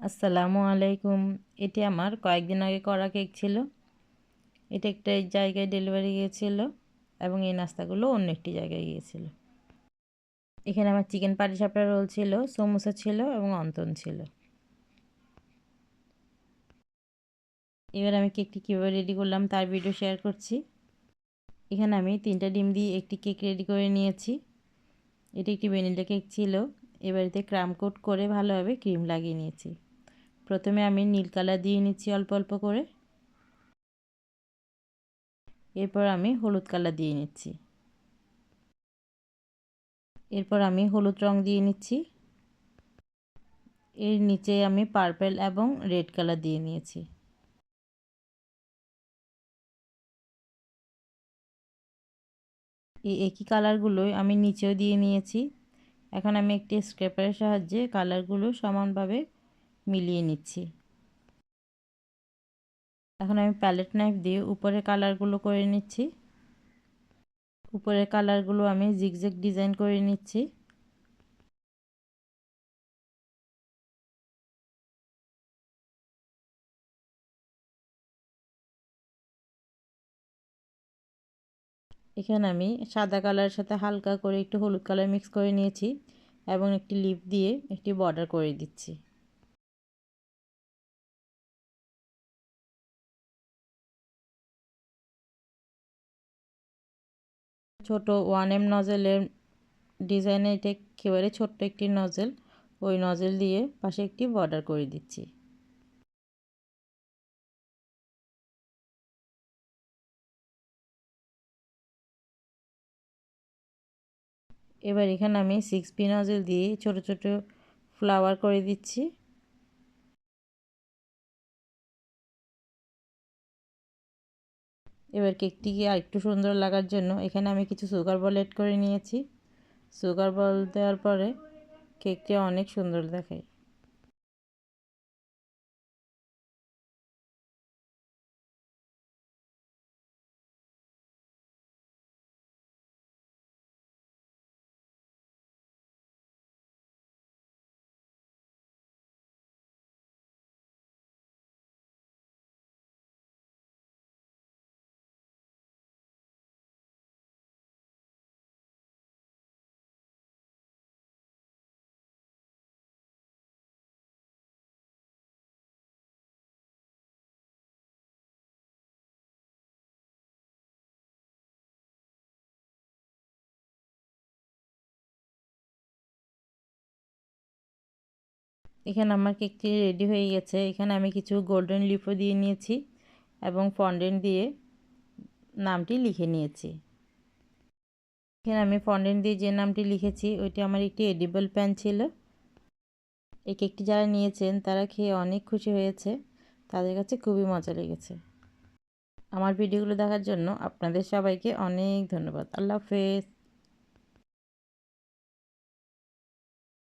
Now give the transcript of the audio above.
আসসালামু আলাইকুম। এটি আমার কয়েকদিন আগে করা কেক ছিল। এটা একটা জায়গায় ডেলিভারি গিয়েছিল এবং এই নাস্তাগুলো অন্য একটি জায়গায় গিয়েছিল। এখানে আমার চিকেন পাটি পাটিসাপটা রোল ছিল, সমোসা ছিল এবং অন্তন ছিল। এবার আমি কেকটি কীভাবে রেডি করলাম তার ভিডিও শেয়ার করছি। এখানে আমি তিনটা ডিম দিয়ে একটি কেক রেডি করে নিয়েছি। এটি একটি ভ্যানিলা কেক ছিল। এবারেতে ক্রাম কোট করে ভালোভাবে ক্রিম লাগিয়ে নিয়েছি। প্রথমে আমি নীল কালার দিয়ে নিচ্ছি অল্প অল্প করে। এরপর আমি হলুদ কালার দিয়ে নিচ্ছি। এরপর আমি হলুদ রং দিয়ে নিচ্ছি। এর নিচে আমি পার্পেল এবং রেড কালার দিয়ে নিয়েছি। এই একই কালারগুলোই আমি নিচেও দিয়ে নিয়েছি। এখন আমি একটি স্ক্রেপারের সাহায্যে কালারগুলো সমানভাবে মিলিয়ে নিচ্ছি। এখন আমি প্যালেট নাইফ দিয়ে উপরে কালারগুলো করে নিচ্ছি। উপরের কালারগুলো আমি জিগজেগ ডিজাইন করে নিচ্ছি। এখানে আমি সাদা কালারের সাথে হালকা করে একটু হলুদ কালার মিক্স করে নিয়েছি এবং একটি লিপ দিয়ে একটি বর্ডার করে দিচ্ছি। ছোট ওয়ান এম নজেলের ডিজাইনে এটা একেবারে ছোট্ট একটি নজেল। ওই নজেল দিয়ে পাশে একটি বর্ডার করে দিচ্ছি। এবার এখানে আমি সিক্স পি নজেল দিয়ে ছোট ছোট ফ্লাওয়ার করে দিচ্ছি। এবার কেকটিকে আর একটু সুন্দর লাগার জন্য এখানে আমি কিছু সুগার বল এড করে নিয়েছি। সুগার বল দেওয়ার পরে কেকটি অনেক সুন্দর দেখায়। এখানে আমার কেকটি রেডি হয়ে গেছে। এখানে আমি কিছু গোল্ডেন লিফও দিয়ে নিয়েছি এবং ফন্ডেন্ট দিয়ে নামটি লিখে নিয়েছি। এখানে আমি ফন্ডেন্ট দিয়ে যে নামটি লিখেছি, ওইটি আমার একটি এডিবল প্যান ছিল। এই কেকটি যারা নিয়েছেন, তারা খেয়ে অনেক খুশি হয়েছে। তাদের কাছে খুবই মজা লেগেছে। আমার ভিডিওগুলো দেখার জন্য আপনাদের সবাইকে অনেক ধন্যবাদ। আল্লাহ হাফেজ।